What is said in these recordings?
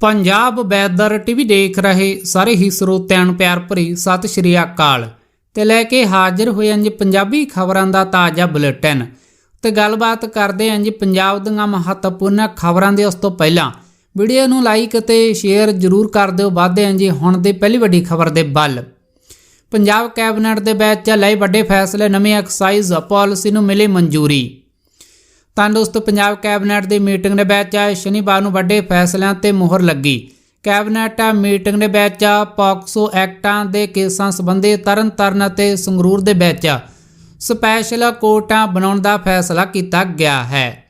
Punjab weather TV ਦੇਖ ਰਹੇ ਸਾਰੇ ਹੀ ਸਰੋਤਿਆਂ ਨੂੰ ਪਿਆਰ ਭਰੀ ਸਤਿ ਸ਼੍ਰੀ ਅਕਾਲ। ਤੇ ਲੈ ਕੇ ਹਾਜ਼ਰ ਹੋਏ ਹਾਂ ਜੀ ਪੰਜਾਬੀ ਖਬਰਾਂ ਦਾ ਤਾਜ਼ਾ ਬੁਲੇਟਿਨ। ਤੇ ਗੱਲਬਾਤ ਕਰਦੇ ਹਾਂ ਜੀ ਪੰਜਾਬ ਦੀਆਂ ਮਹੱਤਵਪੂਰਨ ਖਬਰਾਂ ਦੇ ਉਸ ਤੋਂ ਪਹਿਲਾਂ। ਵੀਡੀਓ ਨੂੰ ਲਾਈਕ ਅਤੇ ਸ਼ੇਅਰ ਜ਼ਰੂਰ ਕਰ ਦਿਓ। ਵਾਧੇ ਹਾਂ ਜੀ ਹੁਣ ਦੀ ਪਹਿਲੀ ਵੱਡੀ ਖਬਰ ਦੇ ਵੱਲ। ਪੰਜਾਬ ਕੈਬਨਿਟ ਦੇ ਵਿੱਚ ਲਏ ਵੱਡੇ ਫੈਸਲੇ। ਨਵੇਂ ਐਕਸਾਈਜ਼ ਪਾਲਿਸੀ ਨੂੰ ਮਿਲੇ ਮਨਜ਼ੂਰੀ। ਤਾਂ ਦੋਸਤੋ ਪੰਜਾਬ ਕੈਬਨਿਟ ਦੀ ਮੀਟਿੰਗ ਦੇ ਵਿੱਚ ਸ਼ਨੀਵਾਰ ਨੂੰ ਵੱਡੇ ਫੈਸਲਿਆਂ ਤੇ ਮੋਹਰ ਲੱਗੀ। ਕੈਬਨਿਟ ਮੀਟਿੰਗ ਦੇ ਵਿੱਚ ਪੌਕਸੋ ਐਕਟਾਂ ਦੇ ਕੇਸਾਂ ਸੰਬੰਧੀ ਤਰਨਤਾਰਨ ਅਤੇ ਸੰਗਰੂਰ ਦੇ ਵਿੱਚ ਸਪੈਸ਼ਲ ਕੋਰਟਾਂ ਬਣਾਉਣ ਦਾ ਫੈਸਲਾ ਕੀਤਾ ਗਿਆ ਹੈ।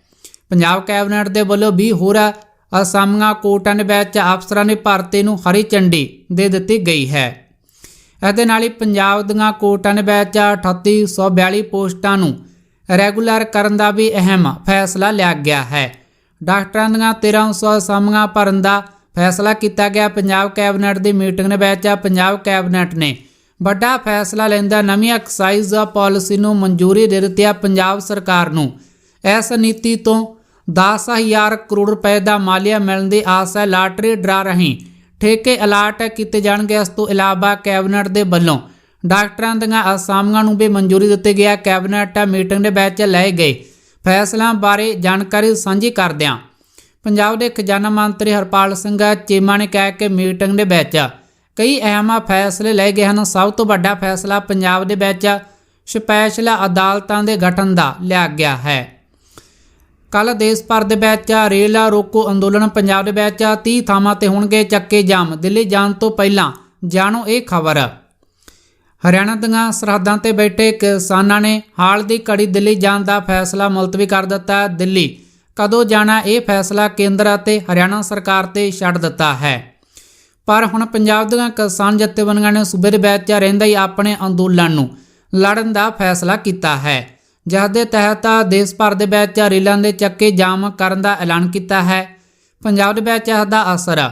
ਪੰਜਾਬ ਕੈਬਨਿਟ ਦੇ ਵੱਲੋਂ 20 ਹੋਰ ਅਸਾਮੀਆਂ ਕੋਰਟਾਂ ਦੇ ਵਿੱਚ ਅਫਸਰਾਂ ਦੀ ਭਰਤੀ ਨੂੰ ਹਰੀ ਝੰਡੀ ਦੇ ਦਿੱਤੀ ਗਈ ਹੈ। ਇਹਦੇ ਨਾਲ ਹੀ ਪੰਜਾਬ ਦੀਆਂ ਕੋਰਟਾਂ ਦੇ ਵਿੱਚ 3842 ਪੋਸਟਾਂ ਨੂੰ ਰੈਗੂਲਰ ਕਰਨ ਦਾ ਵੀ ਅਹਿਮ ਫੈਸਲਾ ਲਿਆ ਗਿਆ ਹੈ। ਡਾਕਟਰਾਂ ਦੀਆਂ 1300 ਅਸਾਮੀਆਂ ਭਰਨ ਦਾ ਫੈਸਲਾ ਕੀਤਾ ਗਿਆ। ਪੰਜਾਬ ਕੈਬਨਿਟ ਦੀ ਮੀਟਿੰਗ ਵਿੱਚ ਪੰਜਾਬ ਕੈਬਨਿਟ ਨੇ ਵੱਡਾ ਫੈਸਲਾ ਲੈਂਦਾ ਨਵੀਂ ਐਕਸਾਈਜ਼ ਪਾਲਿਸੀ ਨੂੰ ਮਨਜ਼ੂਰੀ ਦੇ ਦਿੱਤੀ ਹੈ। ਪੰਜਾਬ ਸਰਕਾਰ ਨੂੰ ਇਸ ਨੀਤੀ ਤੋਂ 10000 ਕਰੋੜ ਰੁਪਏ ਦਾ ਮਾਲੀਆ ਮਿਲਣ ਦੀ ਆਸ ਹੈ। ਲਾਟਰੀ ਡਰਾ ਰਹੀ। ਠੇਕੇ ਅਲਾਟ ਕੀਤੇ ਜਾਣਗੇ। ਇਸ ਤੋਂ ਇਲਾਵਾ ਕੈਬਨਿਟ ਦੇ ਵੱਲੋਂ ਡਾਕਟਰਾਂ ਦੀਆਂ ਅਸਾਮੀਆਂ ਨੂੰ ਵੀ ਮਨਜ਼ੂਰੀ ਦਿੱਤੀ ਗਿਆ ਕੈਬਨਿਟ ਮੀਟਿੰਗ ਦੇ ਵਿੱਚ ਲਏ ਗਏ। ਫੈਸਲਿਆਂ ਬਾਰੇ ਜਾਣਕਾਰੀ ਸਾਂਝੀ ਕਰਦਿਆਂ ਪੰਜਾਬ ਦੇ ਖਜ਼ਾਨਾ ਮੰਤਰੀ ਹਰਪਾਲ ਸਿੰਘ ਚੀਮਾ ਨੇ ਕਿਹਾ ਕਿ ਮੀਟਿੰਗ ਦੇ ਵਿੱਚ ਕਈ ਅਹਿਮ ਫੈਸਲੇ ਲਏ ਗਏ ਹਨ। ਸਭ ਤੋਂ ਵੱਡਾ ਫੈਸਲਾ ਪੰਜਾਬ ਦੇ ਵਿੱਚ ਸਪੈਸ਼ਲ ਅਦਾਲਤਾਂ ਦੇ ਗਠਨ ਦਾ ਲਿਆ ਗਿਆ ਹੈ। ਕੱਲ ਦੇਸ਼ ਭਰ ਦੇ ਵਿੱਚ ਰੇਲ ਰੋਕੋ ਅੰਦੋਲਨ ਪੰਜਾਬ ਦੇ ਵਿੱਚ 30 ਥਾਵਾਂ ਤੇ ਹੋਣਗੇ। ਚੱਕੇ ਜਾਮ। ਦਿੱਲੀ ਜਾਣ ਤੋਂ ਪਹਿਲਾਂ ਜਾਣੋ ਇਹ ਖਬਰ। ਹਰਿਆਣਾ ਦੀਆਂ ਸਰਹੱਦਾਂ ਤੇ ਬੈਠੇ ਕਿਸਾਨਾਂ ਨੇ ਹਾਲ ਦੀ ਘੜੀ ਦਿੱਲੀ ਜਾਣ ਦਾ ਫੈਸਲਾ ਮੁਲਤਵੀ ਕਰ ਦਿੱਤਾ ਦਿੱਲੀ, ਕਦੋਂ ਜਾਣਾ ਇਹ ਫੈਸਲਾ ਕੇਂਦਰ ਅਤੇ ਹਰਿਆਣਾ ਸਰਕਾਰ ਤੇ ਛੱਡ ਦਿੱਤਾ ਹੈ। ਪਰ ਹੁਣ ਪੰਜਾਬ ਦੀਆਂ ਕਿਸਾਨ ਜਥੇਬੰਦੀਆਂ ਨੇ ਸੂਬੇ ਦੇ ਵਿੱਚ ਰਹਿੰਦਾ ਹੀ ਆਪਣੇ ਅੰਦੋਲਨ ਨੂੰ ਲੜਨ ਦਾ ਫੈਸਲਾ ਕੀਤਾ ਹੈ। ਜਿਸ ਦੇ ਤਹਿਤ ਦੇਸ਼ ਭਰ ਦੇ ਵਿੱਚ ਰੇਲਾਂ ਦੇ ਚੱਕੇ ਜਾਮ ਕਰਨ ਦਾ ਐਲਾਨ ਕੀਤਾ ਹੈ। ਪੰਜਾਬ ਦੇ ਵਿੱਚ ਇਸ ਦਾ ਅਸਰ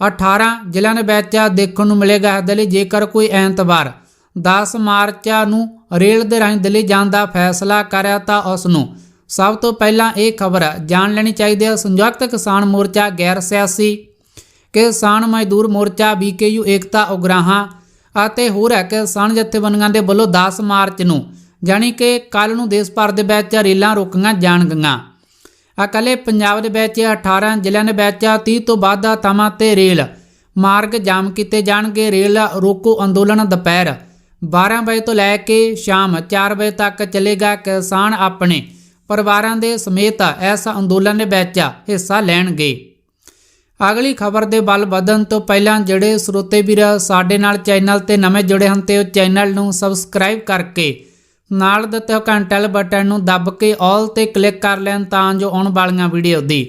18 ਜ਼ਿਲ੍ਹਿਆਂ ਦੇ ਵਿੱਚ ਦੇਖਣ ਨੂੰ ਮਿਲੇਗਾ। ਇਸ ਦੇ ਲਈ ਜੇਕਰ ਕੋਈ ਐਤਵਾਰ 10 ਮਾਰਚ ਨੂੰ ਰੇਲ ਦੇ ਰਾਹੀਂ ਦਿੱਲੀ ਜਾਣ ਦਾ ਫੈਸਲਾ ਕਰਿਆ ਤਾਂ ਉਸ ਨੂੰ ਸਭ ਤੋਂ ਪਹਿਲਾਂ ਇਹ ਖਬਰ ਜਾਣ ਲੈਣੀ ਚਾਹੀਦੀ ਹੈ। ਸੰਯੁਕਤ ਕਿਸਾਨ ਮੋਰਚਾ ਗੈਰ ਸਿਆਸੀ, ਕਿਸਾਨ ਮਜ਼ਦੂਰ ਮੋਰਚਾ ਬੀਕੇਯੂ, ਏਕਤਾ, ਉਗਰਾਹਾਂ ਅਤੇ ਹੋਰ ਹੈ ਕਿਸਾਨ ਜਥੇਬੰਦੀਆਂ ਦੇ ਵੱਲੋਂ 10 ਮਾਰਚ ਨੂੰ, ਜਾਣੀ ਕਿ ਕੱਲ ਨੂੰ ਦੇਸ਼ ਭਰ ਦੇ ਵਿੱਚ ਰੇਲਾਂ ਰੋਕੀਆਂ ਜਾਣਗੀਆਂ। ਅਕਲੇ ਪੰਜਾਬ ਦੇ ਵਿੱਚ 18 ਜ਼ਿਲ੍ਹਿਆਂ ਦੇ ਵਿੱਚ 30 ਤੋਂ ਵੱਧ ਥਾਵਾਂ ਤੇ ਰੇਲ ਮਾਰਗ ਜਾਮ ਕੀਤੇ ਜਾਣਗੇ। ਰੇਲ ਰੋਕੋ ਅੰਦੋਲਨ ਦੁਪਹਿਰ 12 ਵਜੇ ਤੋਂ ਲੈ ਕੇ ਸ਼ਾਮ 4 ਵਜੇ ਤੱਕ ਚੱਲੇਗਾ ਕਿਸਾਨ ਆਪਣੇ ਪਰਿਵਾਰਾਂ ਦੇ ਸਮੇਤ ਇਸ ਅੰਦੋਲਨ ਦੇ ਵਿੱਚ ਹਿੱਸਾ ਲੈਣਗੇ। ਅਗਲੀ ਖਬਰ ਦੇ ਵੱਲ ਵਧਣ ਤੋਂ ਪਹਿਲਾਂ ਜਿਹੜੇ ਸਰੋਤੇ ਵੀਰ ਸਾਡੇ ਨਾਲ ਚੈਨਲ ਤੇ ਨਵੇਂ ਜੁੜੇ ਹਨ ਤੇ ਉਹ ਚੈਨਲ ਨੂੰ ਸਬਸਕ੍ਰਾਈਬ ਕਰਕੇ ਨਾਲ ਦਿੱਤੇ ਹੋਏ ਘੰਟੇ ਬਟਨ ਨੂੰ ਦੱਬ ਕੇ ਆਲ ਤੇ ਕਲਿੱਕ ਕਰ ਲੈਣ ਤਾਂ ਜੋ ਆਉਣ ਵਾਲੀਆਂ ਵੀਡੀਓ ਦੀ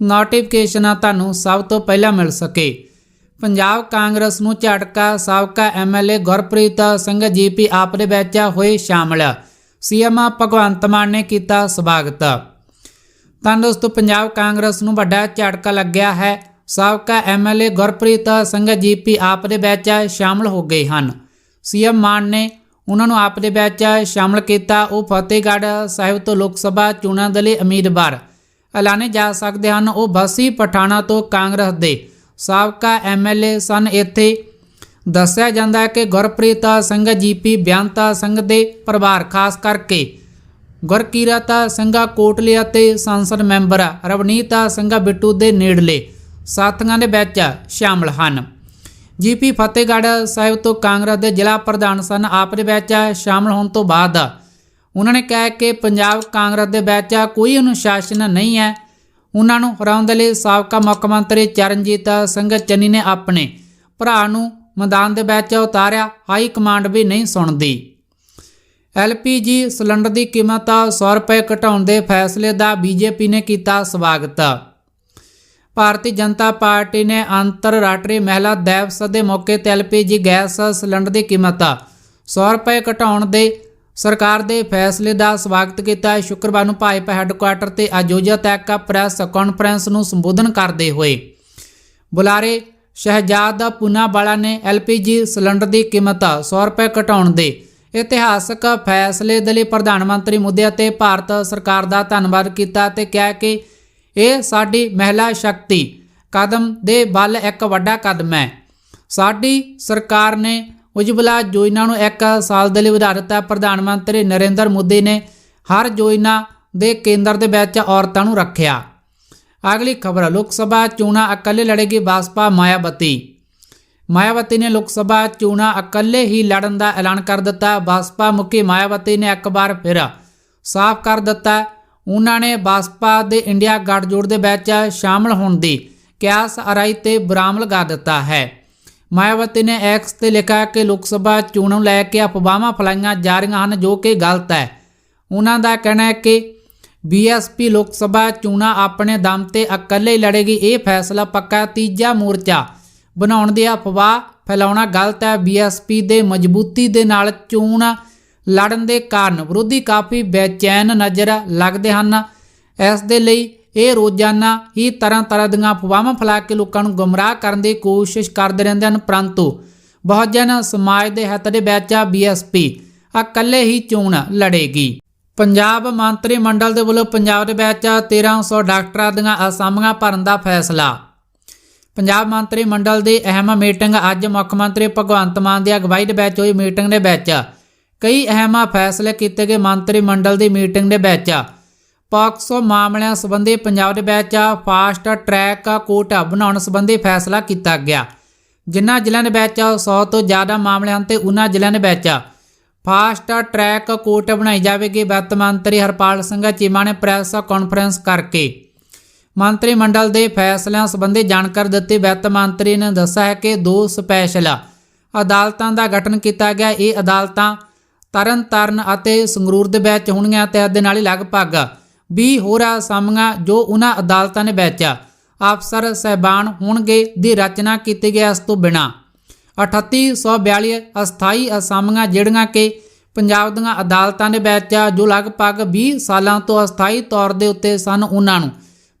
ਨੋਟੀਫਿਕੇਸ਼ਨ ਤੁਹਾਨੂੰ ਸਭ ਤੋਂ ਪਹਿਲਾਂ ਮਿਲ ਸਕੇ। ਪੰਜਾਬ ਕਾਂਗਰਸ ਨੂੰ ਝਟਕਾ, ਸਾਬਕਾ ਐਮਐਲਏ ਗੁਰਪ੍ਰੀਤ ਸਿੰਘ ਜੀਪੀ ਆਪ ਦੇ ਵਿੱਚ ਹੋਏ ਸ਼ਾਮਲ। ਸੀਐਮ ਭਗਵੰਤ ਮਾਨ ਨੇ ਕੀਤਾ ਸਵਾਗਤ। ਤਾਂ ਦੋਸਤੋ ਪੰਜਾਬ ਕਾਂਗਰਸ ਨੂੰ ਵੱਡਾ ਝਟਕਾ ਲੱਗਿਆ ਹੈ। ਸਾਬਕਾ ਐਮਐਲਏ ਗੁਰਪ੍ਰੀਤ ਸਿੰਘ ਜੀਪੀ ਆਪ ਦੇ ਵਿੱਚ ਸ਼ਾਮਲ ਹੋ ਗਏ ਹਨ। ਸੀਐਮ ਮਾਨ ਨੇ ਉਹਨਾਂ ਨੂੰ ਆਪ ਦੇ ਵਿੱਚ ਸ਼ਾਮਲ ਕੀਤਾ। ਉਹ ਫਤਿਹਗੜ੍ਹ ਸਾਹਿਬ ਤੋਂ ਲੋਕ ਸਭਾ ਚੋਣਾਂ ਦੇ ਲਈ ਉਮੀਦਵਾਰ। ਐਲਾਨੇ ਜਾ ਸਕਦੇ ਹਨ। ਉਹ ਬਸੀ ਪਠਾਣਾ ਤੋਂ ਕਾਂਗਰਸ ਦੇ ਸਾਬਕਾ ਐਮਐਲਏ ਸਨ ਇੱਥੇ। ਦੱਸਿਆ ਜਾਂਦਾ ਹੈ ਕਿ ਗੁਰਪ੍ਰੀਤ ਸਿੰਘ ਜੀਪੀ, ਬਿਆੰਤਾ ਸਿੰਘ ਦੇ ਪਰਿਵਾਰ, ਖਾਸ ਕਰਕੇ ਗੁਰਕੀਰਤ ਸਿੰਘਾ ਕੋਟਲੇ ਅਤੇ ਸੰਸਦ ਮੈਂਬਰ ਰਵਨੀਤ ਸਿੰਘਾ ਬਿੱਟੂ ਦੇ ਨੇੜਲੇ ਸਾਥੀਆਂ ਦੇ ਵਿੱਚ ਸ਼ਾਮਲ ਹਨ। ਜੀਪੀ ਫਤਿਹਗੜ੍ਹ ਸਾਹਿਬ ਤੋਂ ਕਾਂਗਰਸ ਦੇ ਜ਼ਿਲ੍ਹਾ ਪ੍ਰਧਾਨ ਸਨ, ਆਪ ਦੇ ਵਿੱਚ ਸ਼ਾਮਲ ਹੋਣ ਤੋਂ ਬਾਅਦ ਉਹਨਾਂ ਨੇ ਕਿਹਾ ਕਿ ਪੰਜਾਬ ਕਾਂਗਰਸ ਦੇ ਵਿੱਚ ਕੋਈ ਅਨੁਸ਼ਾਸਨ ਨਹੀਂ ਹੈ। ਉਹਨਾਂ ਨੂੰ ਹਰਾਉਣ ਦੇ ਲਈ ਸਾਬਕਾ ਮੁੱਖ ਮੰਤਰੀ ਚਰਨਜੀਤ ਸਿੰਘ ਚੰਨੀ ਨੇ ਆਪਣੇ ਭਰਾ ਨੂੰ ਮੈਦਾਨ ਦੇ ਵਿੱਚ ਉਤਾਰਿਆ। ਹਾਈ ਕਮਾਂਡ ਵੀ ਨਹੀਂ ਸੁਣਦੀ। ਐਲਪੀਜੀ ਸਿਲੰਡਰ ਦੀ ਕੀਮਤ 100 ਰੁਪਏ ਘਟਾਉਣ ਦੇ ਫੈਸਲੇ ਦਾ ਬੀਜੇਪੀ ਨੇ ਕੀਤਾ ਸਵਾਗਤ। ਭਾਰਤੀ ਜਨਤਾ ਪਾਰਟੀ ਨੇ ਅੰਤਰਰਾਸ਼ਟਰੀ ਮਹਿਲਾ ਦਿਵਸ ਦੇ ਮੌਕੇ ਤੇ ਐਲਪੀਜੀ ਗੈਸ ਸਿਲੰਡਰ ਦੀ ਕੀਮਤ 100 ਰੁਪਏ ਘਟਾਉਣ ਦੇ ਸਰਕਾਰ ਦੇ ਫੈਸਲੇ ਦਾ ਸਵਾਗਤ ਕੀਤਾ ਸ਼ੁੱਕਰਵਾਰ ਨੂੰ ਭਾਜਪਾ ਹੈੱਡਕੁਆਰਟਰ ਤੇ ਆਯੋਜਿਤ ਇੱਕ ਪ੍ਰੈਸ ਕਾਨਫਰੰਸ ਨੂੰ ਸੰਬੋਧਨ ਕਰਦੇ ਹੋਏ ਬੁਲਾਰੇ ਸ਼ਹਿਜਾਦ ਪੁਨਾਵਾਲਾ ਨੇ ਐਲਪੀਜੀ ਸਿਲੰਡਰ ਦੀ ਕੀਮਤ 100 ਰੁਪਏ ਘਟਾਉਣ ਦੇ ਇਤਿਹਾਸਕ ਫੈਸਲੇ ਦੇ ਲਈ ਪ੍ਰਧਾਨ ਮੰਤਰੀ ਮੁੱਦੇ ਅਤੇ ਭਾਰਤ ਸਰਕਾਰ ਦਾ ਧੰਨਵਾਦ ਕੀਤਾ ਤੇ ਕਿਹਾ ਕਿ ਇਹ ਸਾਡੀ ਮਹਿਲਾ ਸ਼ਕਤੀ ਕਦਮ ਦੇ ਵੱਲ ਇੱਕ ਵੱਡਾ ਕਦਮ ਹੈ। ਸਾਡੀ ਸਰਕਾਰ ਨੇ ਉਜਵਲਾ ਯੋਜਨਾ ਨੂੰ ਇੱਕ ਸਾਲ ਦੇ ਲਈ ਵਧਾ ਦਿੱਤਾ। ਹੈ। ਪ੍ਰਧਾਨ ਮੰਤਰੀ ਨਰਿੰਦਰ ਮੋਦੀ ਨੇ ਹਰ ਯੋਜਨਾ ਦੇ ਕੇਂਦਰ ਦੇ ਵਿੱਚ ਔਰਤਾਂ ਨੂੰ ਰੱਖਿਆ। ਅਗਲੀ ਖਬਰ, ਲੋਕ ਸਭਾ ਚੋਣਾਂ ਇਕੱਲੇ ਲੜੇਗੀ ਬਾਸਪਾ ਮਾਇਆਵਤੀ। ਮਾਇਆਵਤੀ ਨੇ ਲੋਕ ਸਭਾ ਚੋਣਾਂ ਇਕੱਲੇ ਹੀ ਲੜਨ ਦਾ ਐਲਾਨ ਕਰ ਦਿੱਤਾ। ਬਾਸਪਾ ਮੁਖੀ ਮਾਇਆਵਤੀ ਨੇ ਇੱਕ ਵਾਰ ਫਿਰ ਸਾਫ਼ ਕਰ ਦਿੱਤਾ। ਉਹਨਾਂ ਨੇ ਬਾਸਪਾ ਦੇ ਇੰਡੀਆ ਗੱਠਜੋੜ ਦੇ ਵਿੱਚ ਸ਼ਾਮਲ ਹੋਣ ਦੀ ਕਿਆਸ ਅਰਾਈ ਤੇ ਬਰਾਮ ਲਗਾ ਦਿੱਤਾ ਹੈ। ਮਾਇਆਵਤੀ ਨੇ ਐਕਸ ਤੇ ਲਿਖਿਆ ਕਿ ਲੋਕ ਸਭਾ ਚੋਣਾਂ ਲੈ ਕੇ ਅਫਵਾਹਾਂ ਫੈਲਾਈਆਂ ਜਾ ਰਹੀਆਂ ਹਨ, ਜੋ ਕਿ ਗਲਤ ਹੈ। ਉਹਨਾਂ ਦਾ ਕਹਿਣਾ ਹੈ ਕਿ ਬੀਐਸਪੀ ਲੋਕ ਸਭਾ ਚੋਣਾਂ ਆਪਣੇ ਦਮ ਤੇ ਇਕੱਲੇ ਲੜੇਗੀ। ਇਹ ਫੈਸਲਾ ਪੱਕਾ ਤੀਜਾ ਮੋਰਚਾ ਬਣਾਉਣ ਦੀ ਅਫਵਾਹ ਫੈਲਾਉਣਾ ਗਲਤ ਹੈ। ਬੀਐਸਪੀ ਦੇ ਮਜ਼ਬੂਤੀ ਦੇ ਨਾਲ ਚੋਣ ਲੜਨ ਦੇ ਕਾਰਨ ਵਿਰੋਧੀ ਕਾਫੀ ਬੇਚੈਨ ਨਜ਼ਰ ਲੱਗਦੇ ਹਨ। ਇਸ ਦੇ ਲਈ ਇਹ ਰੋਜ਼ਾਨਾ ਹੀ ਤਰ੍ਹਾਂ ਤਰ੍ਹਾਂ ਦੀਆਂ ਅਫਵਾਹਾਂ ਫੈਲਾ ਕੇ ਲੋਕਾਂ ਨੂੰ ਗੁੰਮਰਾਹ ਕਰਨ ਦੀ ਕੋਸ਼ਿਸ਼ ਕਰਦੇ ਰਹਿੰਦੇ ਹਨ, ਪਰੰਤੂ ਬਹੁਜਨ ਸਮਾਜ ਦੇ ਹੱਥ ਦੇ ਵਿੱਚ ਬੀਐਸਪੀ ਇਕੱਲੇ ਹੀ ਚੋਣ ਲੜੇਗੀ। ਪੰਜਾਬ ਮੰਤਰੀ ਮੰਡਲ ਦੇ ਵੱਲੋਂ ਪੰਜਾਬ ਦੇ ਵਿੱਚ 1300 ਡਾਕਟਰਾਂ ਦੀਆਂ ਅਸਾਮੀਆਂ ਭਰਨ ਦਾ ਫੈਸਲਾ। ਪੰਜਾਬ ਮੰਤਰੀ ਮੰਡਲ ਦੀ ਅਹਿਮ ਮੀਟਿੰਗ ਅੱਜ ਮੁੱਖ ਮੰਤਰੀ ਭਗਵੰਤ ਮਾਨ ਦੀ ਅਗਵਾਈ ਦੇ ਵਿੱਚ ਹੋਈ ਮੀਟਿੰਗ ਦੇ ਵਿੱਚ। ਕਈ ਅਹਿਮ ਫੈਸਲੇ ਕੀਤੇ ਗਏ ਮੰਤਰੀ ਮੰਡਲ ਦੀ ਮੀਟਿੰਗ ਦੇ ਵਿੱਚ। ਪਾਕਸੋ ਮਾਮਲਿਆਂ ਸੰਬੰਧੀ ਪੰਜਾਬ ਦੇ ਵਿੱਚ ਫਾਸਟ ਟਰੈਕ ਕੋਰਟ ਬਣਾਉਣ ਸੰਬੰਧੀ ਫੈਸਲਾ ਕੀਤਾ ਗਿਆ। ਜਿਨ੍ਹਾਂ ਜ਼ਿਲ੍ਹਿਆਂ ਦੇ ਵਿੱਚ 100 ਤੋਂ ਜ਼ਿਆਦਾ ਮਾਮਲੇ ਹਨ ਤੇ ਉਹਨਾਂ ਜ਼ਿਲ੍ਹਿਆਂ ਦੇ ਵਿੱਚ ਫਾਸਟ ਟਰੈਕ ਕੋਰਟ ਬਣਾਈ ਜਾਵੇਗੀ, ਵਿੱਤ ਮੰਤਰੀ ਹਰਪਾਲ ਸਿੰਘ ਚੀਮਾ ਨੇ ਪ੍ਰੈਸ ਕਾਨਫਰੰਸ ਕਰਕੇ। ਮੰਤਰੀ ਮੰਡਲ ਦੇ ਫੈਸਲਿਆਂ ਸੰਬੰਧੀ ਜਾਣਕਾਰੀ ਦਿੱਤੀ। ਵਿੱਤ ਮੰਤਰੀ ਨੇ ਦੱਸਿਆ ਹੈ ਕਿ ਦੋ ਸਪੈਸ਼ਲ ਅਦਾਲਤਾਂ ਦਾ ਗਠਨ ਕੀਤਾ ਗਿਆ। ਇਹ ਅਦਾਲਤਾਂ ਤਰਨਤਾਰਨ ਅਤੇ ਸੰਗਰੂਰ ਦੇ ਵਿੱਚ ਹੋਣਗੀਆਂ ਤੇ ਇਹਦੇ ਨਾਲ ਹੀ ਲਗਭਗ 20 ਹੋਰ ਅਸਾਮੀਆਂ ਜੋ ਉਹਨਾਂ ਅਦਾਲਤਾਂ ਦੇ ਵਿੱਚ ਅਫਸਰ ਸਹਿਬਾਨ ਹੋਣਗੇ ਦੀ ਰਚਨਾ ਕੀਤੀ ਗਈ ਇਸ ਤੋਂ ਬਿਨਾ। 3842 ਅਸਥਾਈ ਅਸਾਮੀਆਂ ਜਿਹੜੀਆਂ ਕਿ ਪੰਜਾਬ ਦੀਆਂ ਅਦਾਲਤਾਂ ਦੇ ਵਿੱਚ ਜੋ ਲਗਭਗ 20 ਸਾਲਾਂ ਤੋਂ ਅਸਥਾਈ ਤੌਰ ਦੇ ਉੱਤੇ ਸਨ ਉਹਨਾਂ ਨੂੰ।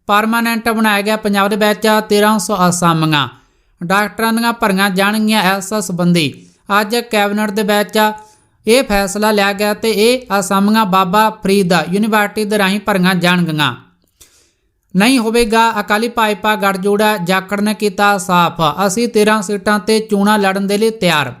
ਪਰਮਾਨੈਂਟ ਬਣਾਇਆ ਗਿਆ ਪੰਜਾਬ ਦੇ ਵਿੱਚ 1300 ਅਸਾਮੀਆਂ। ਡਾਕਟਰਾਂ ਦੀਆਂ ਭਰੀਆਂ ਜਾਣਗੀਆਂ ਇਸ ਸੰਬੰਧੀ। ਅੱਜ ਕੈਬਨਿਟ ਦੇ ਵਿੱਚ ਇਹ ਫੈਸਲਾ ਲਿਆ ਗਿਆ ਤੇ ਇਹ ਅਸਾਮੀਆਂ ਬਾਬਾ ਫਰੀਦ ਯੂਨੀਵਰਸਿਟੀ ਦੇ ਰਾਹੀਂ ਭਰੀਆਂ ਜਾਣਗੀਆਂ। ਨਹੀਂ ਹੋਵੇਗਾ, ਅਕਾਲੀ ਭਾਜਪਾ ਗੱਠਜੋੜਾ ਜਾਖੜ ਨੇ ਕੀਤਾ ਸਾਫ਼। ਅਸੀਂ 13 ਸੀਟਾਂ ਤੇ ਚੋਣਾਂ ਲੜਨ ਦੇ ਲਈ ਤਿਆਰ।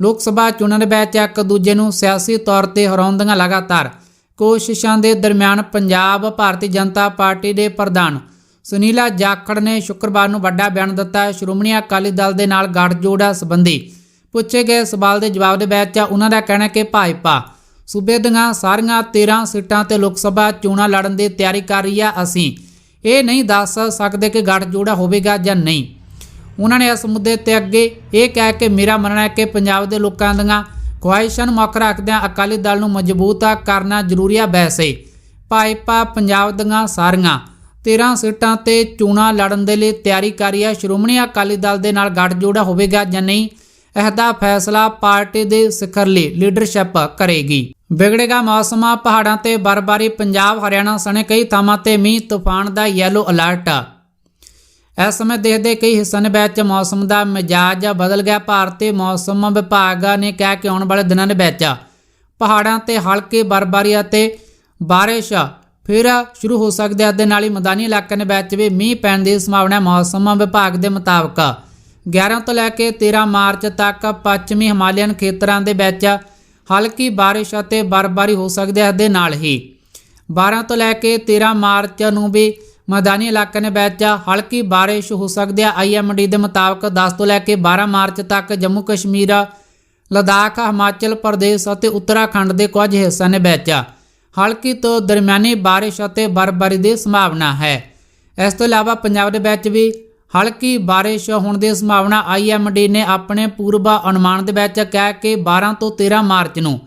ਲੋਕ ਸਭਾ ਚੋਣਾਂ ਦੇ ਵਿੱਚ ਇੱਕ ਦੂਜੇ ਨੂੰ ਸਿਆਸੀ ਤੌਰ ਤੇ ਹਰਾਉਣ ਦੀਆਂ ਲਗਾਤਾਰ। ਕੋਸ਼ਿਸ਼ਾਂ ਦੇ ਦਰਮਿਆਨ ਪੰਜਾਬ ਭਾਰਤੀ ਜਨਤਾ ਪਾਰਟੀ ਦੇ ਪ੍ਰਧਾਨ ਸੁਨੀਲਾ ਜਾਖੜ ਨੇ ਸ਼ੁੱਕਰਵਾਰ ਨੂੰ ਵੱਡਾ ਬਿਆਨ ਦਿੱਤਾ। ਸ਼੍ਰੋਮਣੀ ਅਕਾਲੀ ਦਲ ਦੇ ਨਾਲ ਗੱਠਜੋੜਾ ਸੰਬੰਧੀ ਪੁੱਛੇ ਗਏ ਸਵਾਲ ਦੇ ਜਵਾਬ ਦੇ ਵਿੱਚ ਉਹਨਾਂ ਦਾ ਕਹਿਣਾ ਕਿ ਭਾਜਪਾ ਸੂਬੇ ਦੀਆਂ ਸਾਰੀਆਂ 13 ਸੀਟਾਂ ਤੇ ਲੋਕ ਸਭਾ ਚੋਣਾਂ ਲੜਨ ਦੀ ਤਿਆਰੀ ਕਰ ਰਹੀ ਆ ਅਸੀਂ। ਇਹ ਨਹੀਂ ਦੱਸ ਸਕਦੇ ਕਿ ਗੱਠਜੋੜਾ ਹੋਵੇਗਾ ਜਾਂ ਨਹੀਂ। ਉਹਨਾਂ ਨੇ ਇਸ ਮੁੱਦੇ ਤੇ ਅੱਗੇ ਇਹ ਕਹਿ ਕੇ ਮੇਰਾ ਮੰਨਣਾ ਹੈ ਕਿ ਪੰਜਾਬ ਦੇ ਲੋਕਾਂ ਦੀਆਂ ਖੁਆਇਸ਼ਾਂ ਨੂੰ ਮੁੱਖ ਰੱਖਦਿਆਂ ਅਕਾਲੀ ਦਲ ਨੂੰ ਮਜ਼ਬੂਤ ਕਰਨਾ ਜ਼ਰੂਰੀ ਹੈ ਵੈਸੇ। ਭਾਜਪਾ ਪੰਜਾਬ ਦੀਆਂ ਸਾਰੀਆਂ 13 ਸੀਟਾਂ ਤੇ ਚੋਣਾਂ ਲੜਨ ਦੇ ਲਈ ਤਿਆਰੀ ਕਰ ਰਹੀ ਹੈ ਸ਼੍ਰੋਮਣੀ ਅਕਾਲੀ ਦਲ ਦੇ ਨਾਲ ਗੱਠਜੋੜਾ ਹੋਵੇਗਾ ਜਾਂ ਨਹੀਂ ਇਹਦਾ ਫੈਸਲਾ ਪਾਰਟੀ ਦੇ ਸਿਖਰਲੀ ਲੀਡਰਸ਼ਿਪ ਕਰੇਗੀ। ਵਿਗੜੇਗਾ ਮੌਸਮ, ਪਹਾੜਾਂ ਤੇ ਬਰਬਾਰੀ ਪੰਜਾਬ, ਹਰਿਆਣਾ ਸਣੇ ਕਈ ਥਾਵਾਂ ਤੇ ਮੀਂਹ, ਤੂਫਾਨ ਦਾ ਯੈਲੋ ਅਲਰਟ ਇਸ ਸਮੇਂ ਦੇਖਦੇ ਕਈ ਹਿੱਸਿਆਂ ਵਿੱਚ ਮੌਸਮ ਦਾ ਮਿਜਾਜ ਬਦਲ ਗਿਆ। ਭਾਰਤੀ ਮੌਸਮ ਵਿਭਾਗ ਨੇ ਕਿਹਾ ਕਿ ਆਉਣ ਵਾਲੇ ਦਿਨਾਂ ਦੇ ਵਿੱਚ ਪਹਾੜਾਂ ਤੇ ਹਲਕੀ ਬਰਬਾਰੀ ਅਤੇ ਬਾਰਿਸ਼ ਫਿਰ ਸ਼ੁਰੂ ਹੋ ਸਕਦੀ ਹੈ। ਦੇ ਨਾਲ ਹੀ ਮੈਦਾਨੀ ਇਲਾਕਿਆਂ ਦੇ ਵਿੱਚ ਵੀ ਮੀਂਹ ਪੈਣ ਦੀ ਸੰਭਾਵਨਾ ਮੌਸਮ ਵਿਭਾਗ ਦੇ ਮੁਤਾਬਕ 11 ਤੋਂ ਲੈ ਕੇ 13 ਮਾਰਚ ਤੱਕ ਪੱਛਮੀ ਹਿਮਾਲਿਅਨ ਖੇਤਰਾਂ ਦੇ ਵਿੱਚ ਹਲਕੀ ਬਾਰਿਸ਼ ਅਤੇ ਬਰਫ਼ਬਾਰੀ ਹੋ ਸਕਦੀ ਹੈ ਦੇ ਨਾਲ ਹੀ। 12 ਤੋਂ ਲੈ ਕੇ 13 ਮਾਰਚ ਨੂੰ ਵੀ ਮੈਦਾਨੀ ਇਲਾਕਿਆਂ ਦੇ ਵਿੱਚ ਹਲਕੀ ਬਾਰਿਸ਼ ਹੋ ਸਕਦੀ ਹੈ। ਆਈਐਮਡੀ ਦੇ ਮੁਤਾਬਕ 10 ਤੋਂ ਲੈ ਕੇ 12 ਮਾਰਚ ਤੱਕ ਜੰਮੂ ਕਸ਼ਮੀਰ, ਲਦਾਖ, ਹਿਮਾਚਲ ਪ੍ਰਦੇਸ਼ ਅਤੇ ਉੱਤਰਾਖੰਡ ਦੇ ਕੁਝ ਹਿੱਸਿਆਂ ਦੇ ਵਿੱਚ ਹਲਕੀ ਤੋਂ ਦਰਮਿਆਨੀ ਬਾਰਿਸ਼ ਅਤੇ ਬਰਫ਼ਬਾਰੀ ਦੀ ਸੰਭਾਵਨਾ ਹੈ। ਇਸ ਤੋਂ ਇਲਾਵਾ ਪੰਜਾਬ ਦੇ ਵਿੱਚ ਵੀ ਹਲਕੀ ਬਾਰਿਸ਼ ਹੋਣ ਦੀ ਸੰਭਾਵਨਾ ਆਈਐਮਡੀ ਨੇ ਆਪਣੇ ਪੂਰਵ ਅਨੁਮਾਨ ਦੇ ਵਿੱਚ ਕਿਹਾ ਕਿ 12 ਤੋਂ 13 ਮਾਰਚ ਨੂੰ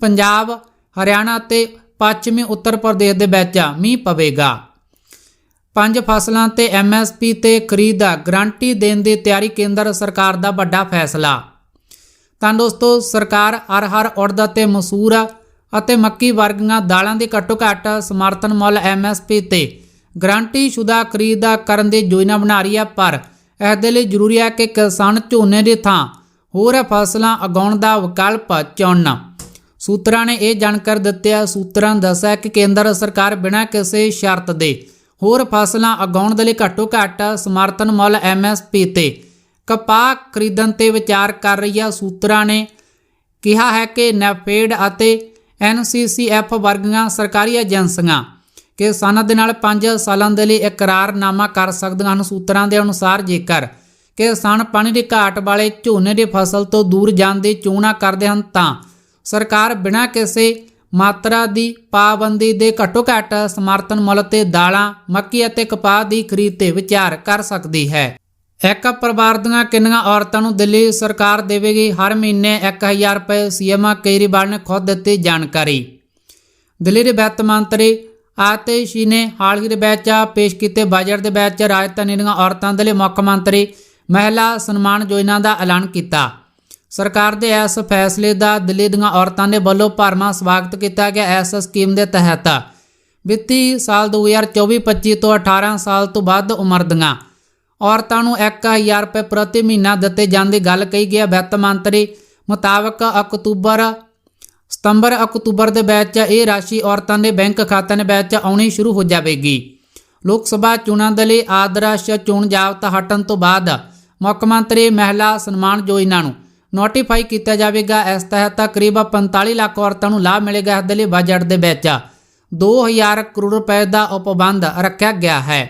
ਪੰਜਾਬ, ਹਰਿਆਣਾ ਅਤੇ ਪੱਛਮੀ ਉੱਤਰ ਪ੍ਰਦੇਸ਼ ਦੇ ਵਿੱਚ ਮੀਂਹ ਪਵੇਗਾ। ਪੰਜ ਫਸਲਾਂ ਤੇ ਐਮਐਸਪੀ ਤੇ ਖਰੀਦ ਦਾ ਗਰੰਟੀ ਦੇਣ ਦੀ ਤਿਆਰੀ ਕੇਂਦਰ ਸਰਕਾਰ ਦਾ ਵੱਡਾ ਫੈਸਲਾ। ਤਾਂ ਦੋਸਤੋ, ਸਰਕਾਰ ਹਰ ਹਰ ਉੜਦ ਅਤੇ ਮਸੂਰ ਅਤੇ ਮੱਕੀ ਵਰਗੀਆਂ ਦਾਲਾਂ ਦੀ ਘੱਟੋ ਘੱਟ ਸਮਰਥਨ ਮੁੱਲ ਐਮਐਸਪੀ ਤੇ ਗਰੰਟੀ ਸ਼ੁਦਾ ਖਰੀਦ ਕਰਨ ਦੀ ਯੋਜਨਾ ਬਣਾ ਰਹੀ ਹੈ, ਪਰ ਇਸ ਦੇ ਲਈ ਜ਼ਰੂਰੀ ਹੈ ਕਿ ਕਿਸਾਨ ਝੋਨੇ ਦੀ ਥਾਂ ਹੋਰ ਫਸਲਾਂ ਉਗਾਉਣ ਦਾ ਵਿਕਲਪ ਚੁਣਨ। ਸੂਤਰਾਂ ਨੇ ਇਹ ਜਾਣਕਾਰੀ ਦਿੱਤੀ ਹੈ। ਸੂਤਰਾਂ ਨੇ ਦੱਸਿਆ ਕਿ ਕੇਂਦਰ ਸਰਕਾਰ ਬਿਨਾਂ ਕਿਸੇ ਸ਼ਰਤ ਦੇ ਹੋਰ ਫਸਲਾਂ ਉਗਾਉਣ ਦੇ ਲਈ ਘੱਟੋ ਘੱਟ ਸਮਰਥਨ ਮੁੱਲ ਐਮਐਸਪੀ ਤੇ ਕਪਾਹ ਖਰੀਦਣ ਤੇ ਵਿਚਾਰ ਕਰ ਰਹੀ ਹੈ। ਸੂਤਰਾਂ ਨੇ ਕਿਹਾ ਹੈ ਕਿ ਨੈਫੇਡ ਅਤੇ ਐਨਸੀਸੀਐਫ ਵਰਗੀਆਂ ਸਰਕਾਰੀ ਏਜੰਸੀਆਂ ਕਿਸਾਨਾਂ ਦੇ ਨਾਲ 5 ਸਾਲਾਂ ਦੇ ਲਈ ਇਕਰਾਰਨਾਮਾ ਕਰ ਸਕਦੀਆਂ ਹਨ। ਸੂਤਰਾਂ ਦੇ ਅਨੁਸਾਰ ਜੇਕਰ ਕਿਸਾਨ ਪਾਣੀ ਦੀ ਘਾਟ ਵਾਲੇ ਝੋਨੇ ਦੀ ਫਸਲ ਤੋਂ ਦੂਰ ਜਾਣ ਦੀ ਚੋਣਾ ਕਰਦੇ ਹਨ, ਤਾਂ ਸਰਕਾਰ ਬਿਨਾਂ ਕਿਸੇ ਮਾਤਰਾ ਦੀ ਪਾਬੰਦੀ ਦੇ ਘੱਟੋ ਘੱਟ ਸਮਰਥਨ ਮੁੱਲ ਤੇ ਦਾਲਾਂ, ਮੱਕੀ ਅਤੇ ਕਪਾਹ ਦੀ ਖਰੀਦ ਤੇ ਵਿਚਾਰ ਕਰ ਸਕਦੀ ਹੈ। ਇੱਕ ਪਰਿਵਾਰ ਦੀਆਂ ਕਿੰਨੀਆਂ ਔਰਤਾਂ ਨੂੰ ਦਿੱਲੀ ਸਰਕਾਰ ਦੇਵੇਗੀ? ਹਰ ਮਹੀਨੇ 1000 ਰੁਪਏ ਸੀਐਮ ਕੇਜਰੀਵਾਲ ਨੇ ਖੁਦ ਦਿੱਤੀ ਜਾਣਕਾਰੀ। ਦਿੱਲੀ ਦੇ ਵਿੱਤ ਮੰਤਰੀ ਆਤਿਸ਼ੀ ਨੇ ਹਾਲ ਹੀ ਦੇ ਵਿੱਚ ਪੇਸ਼ ਕੀਤੇ ਬਜਟ ਦੇ ਵਿੱਚ ਰਾਜਧਾਨੀ ਦੀਆਂ ਔਰਤਾਂ ਦੇ ਲਈ ਮੁੱਖ ਮੰਤਰੀ ਮਹਿਲਾ ਸਨਮਾਨ ਯੋਜਨਾ ਦਾ ਐਲਾਨ ਕੀਤਾ। ਸਰਕਾਰ ਦੇ ਇਸ ਫੈਸਲੇ ਦਾ ਦਿੱਲੀ ਦੀਆਂ ਔਰਤਾਂ ਦੇ ਵੱਲੋਂ ਭਰਵਾਂ ਸਵਾਗਤ ਕੀਤਾ ਗਿਆ ਇਸ ਸਕੀਮ ਦੇ ਤਹਿਤ। ਵਿੱਤੀ ਸਾਲ 2024-25 ਤੋਂ 18 ਸਾਲ ਤੋਂ ਵੱਧ ਉਮਰ ਦੀਆਂ ਔਰਤਾਂ ਨੂੰ 1000 ਰੁਪਏ ਪ੍ਰਤੀ ਮਹੀਨਾ ਦਿੱਤੇ ਜਾਣ ਦੀ ਗੱਲ ਕਹੀ ਗਈ। ਹੈ ਵਿੱਤ ਮੰਤਰੀ ਮੁਤਾਬਕ ਅਕਤੂਬਰ ਸਤੰਬਰ ਅਕਤੂਬਰ ਦੇ ਵਿੱਚ ਇਹ ਰਾਸ਼ੀ ਔਰਤਾਂ ਦੇ ਬੈਂਕ ਖਾਤਿਆਂ ਦੇ ਵਿੱਚ ਆਉਣੀ ਸ਼ੁਰੂ ਹੋ ਜਾਵੇਗੀ। ਲੋਕ ਸਭਾ ਚੋਣਾਂ ਦੇ ਲਈ ਆਦਰਸ਼ ਚੋਣ ਜਾਬਤਾ ਹਟਣ ਤੋਂ ਬਾਅਦ ਮੁੱਖ ਮੰਤਰੀ ਮਹਿਲਾ ਸਨਮਾਨ ਯੋਜਨਾ ਨੂੰ ਨੋਟੀਫਾਈ ਕੀਤਾ ਜਾਵੇਗਾ। ਇਸ ਤਹਿਤ ਕਰੀਬ 45 ਲੱਖ ਔਰਤਾਂ ਨੂੰ ਲਾਭ ਮਿਲੇਗਾ। ਇਸ ਦੇ ਲਈ ਬਜਟ ਦੇ ਵਿੱਚ 2000 ਕਰੋੜ ਰੁਪਏ ਦਾ ਉਪਬੰਧ ਰੱਖਿਆ ਗਿਆ ਹੈ।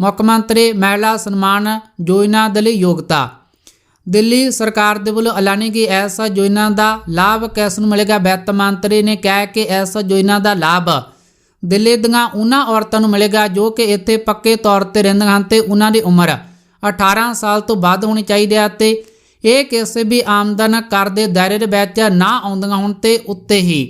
ਮੁੱਖ ਮੰਤਰੀ ਮਹਿਲਾ ਸਨਮਾਨ ਯੋਜਨਾ ਦੇ ਲਈ ਯੋਗਤਾ ਦਿੱਲੀ ਸਰਕਾਰ ਦੇ ਵੱਲੋਂ ਐਲਾਨੀ ਗਈ ਇਸ ਯੋਜਨਾ ਦਾ ਲਾਭ ਕਿਸ ਨੂੰ ਮਿਲੇਗਾ? ਵਿੱਤ ਮੰਤਰੀ ਨੇ ਕਿਹਾ ਕਿ ਇਸ ਯੋਜਨਾ ਦਾ ਲਾਭ ਦਿੱਲੀ ਦੀਆਂ ਉਹਨਾਂ ਔਰਤਾਂ ਨੂੰ ਮਿਲੇਗਾ ਜੋ ਕਿ ਇੱਥੇ ਪੱਕੇ ਤੌਰ ਤੇ ਰਹਿੰਦੀਆਂ ਹਨ ਤੇ ਉਹਨਾਂ ਦੀ ਉਮਰ 18 ਸਾਲ ਤੋਂ ਵੱਧ ਹੋਣੀ ਚਾਹੀਦੀ ਹੈ ਤੇ ਇਹ ਕਿਸੇ ਵੀ ਆਮਦਨ ਕਰ ਦੇ ਦਾਇਰੇ ਦੇ ਵਿੱਚ ਨਾ ਆਉਂਦੀਆਂ ਹੋਣ ਤੇ ਉੱਤੇ ਹੀ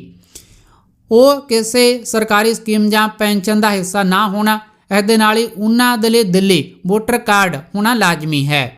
ਉਹ ਕਿਸੇ ਸਰਕਾਰੀ ਸਕੀਮ ਜਾਂ ਪੈਨਸ਼ਨ ਦਾ ਹਿੱਸਾ ਨਾ ਹੋਣਾ। ਇਸ ਦੇ ਨਾਲ ਹੀ ਉਹਨਾਂ ਦੇ ਲਈ ਦਿੱਲੀ ਵੋਟਰ ਕਾਰਡ ਹੋਣਾ ਲਾਜ਼ਮੀ ਹੈ।